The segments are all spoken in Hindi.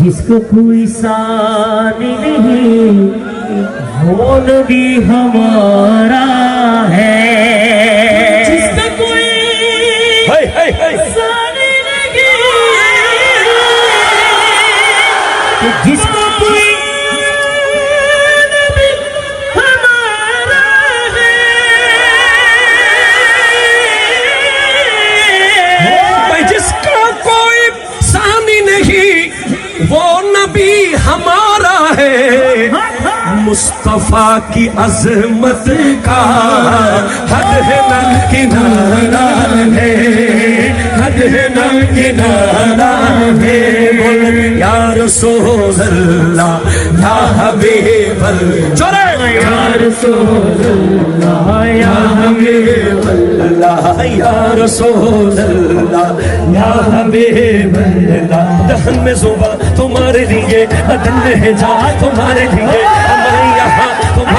जिसको कोई सानी नहीं वो नबी हमारा है जिसको कोई है, है, है। सानी नहीं तो जिसको कोई मुस्तफ़ा की अजमत का हद है ना किनारा है। हद है ना किनारा है। बोल या रसूल अल्लाह या हबीब अल्लाह चले या रसूल अल्लाह या हबीब अल्लाह या अल्लाह या हबीब दहन में जुबा तुम्हारे लिए बदन में जा तुम्हारे लिए।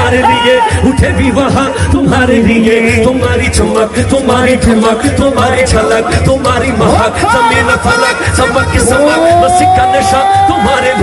तुम्हारे लिए, उठे भी वहाँ, तुम्हारे लिए। तुम्हारी चमक, तुम्हारी ठमक तुम्हारी झलक, तुम्हारी महक, ज़मीन फलक, सबक की सबक बस का नशा, तुम्हारे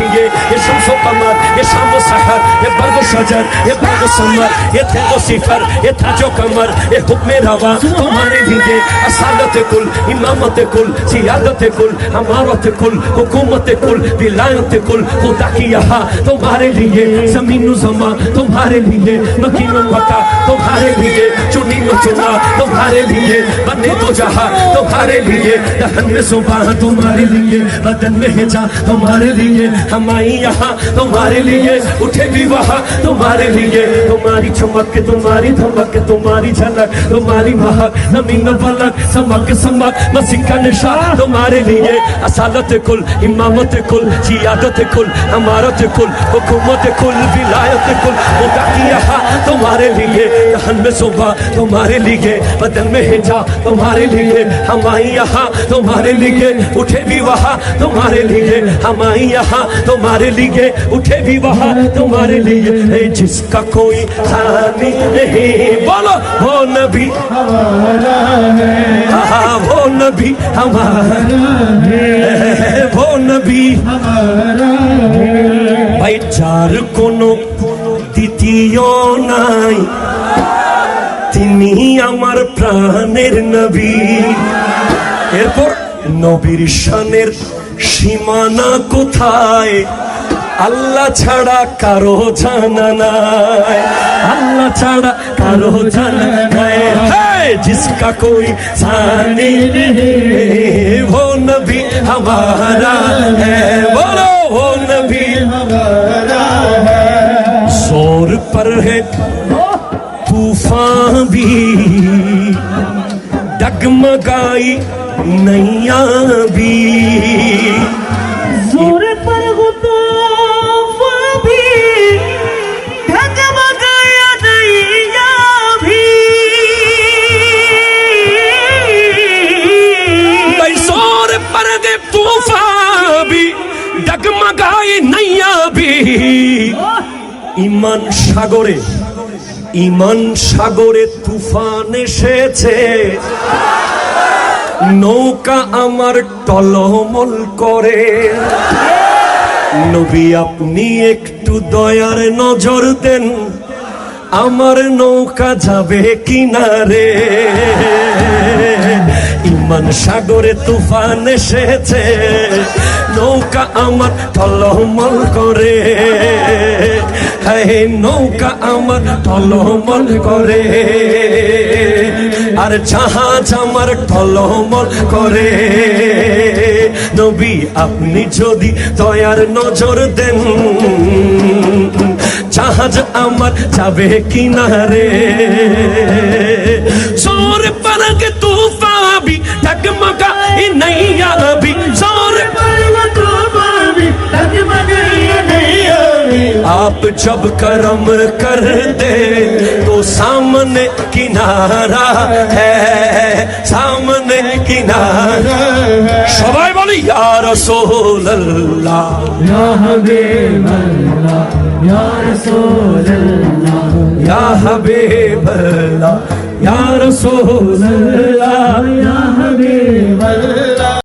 कमर ये शामो सहर ये बर्ग शजर ये बर्ग समर ये तेगो सिफर ये ताजो कमर ये हुक्म रवा तुम्हारे लिए असालत कुल इमामत कुल सियादत कुल अमारत कुल हुकूमत कुल विलायत कुल खुदा की यहाँ तुम्हारे लिए ज़मीन जमा तुम्हारे लिए मकीन पता तुम्हारे लिए चुनी चुना तुम्हारे लिए बने तो जहा तुम्हारे लिए दहन में सुबह तुम्हारे लिए बदन में जा तुम्हारे लिए हमारी यहाँ तुम्हारे लिए उठे भी वहाँ तुम्हारे लिए तुम्हारी चमक, तुम्हारी धमक, तुम्हारी झलक, तुम्हारी महक ज़मीन फलक समक समक, मसीह का निशा। तुम्हारे लिए असालत कुल, इमामत कुल सियादत कुल, अमारत कुल, हुकूमत कुल, विलायत कुल तुम्हारे लिए दहन में सुबह, तुम्हारे लिए बदन में हिजा। तुम्हारे लिए हमारी यहाँ। तुम्हारे लिए उठे भी वहाँ तुम्हारे लिए हम आई यहाँ। तुम्हारे लिए उठे भी वहाँ तुम्हारे लिए ए, जिसका कोई सानी नहीं बोलो वो नबी हाँ, वो नबी हमारा है वो नबी ভাই যার কোনো দ্বিতীয় নাই তিনি আমার প্রাণের নবী এরপর নবীর শানের সীমানা কোথায় আল্লাহ ছাড়া কারো জানা নাই আল্লাহ ছাড়া কারো জানা নাই হ্যাঁ, जिसका कोई सानी नहीं वो नबी हमारा है बोलो वो नबी जोर पर है तूफान भी डगमगाई नैया भी জগমগায় নাইয়া বি। ইমান সাগরে ইমান সাগরে তুফান এসেছে। নৌকা আমার টলমল করে। নবী, আপনি একটু দয়ার নজর দেন, আমার নৌকা যাবে কিনারে। ইমান সাগরে তুফান এসেছে, নৌকা আমার টলমল করে। নৌকা আমার টলমল করে। আর জাহাজ আমার টলমল করে। নবী, আপনি যদি দয়ার নজর দেন, জাহাজ আমার যাবে কিনারে। সোর পারকে आप जब करम कर दे तो सामने किनारा है सामने किनारा সবাই বলি ইয়া রাসূলুল্লাহ या हबीब अल्लाह या रसूल अल्लाह ইয়া হাবিবাল্লাহ ইয়া রাসূলুল্লাহ या हबीब अल्लाह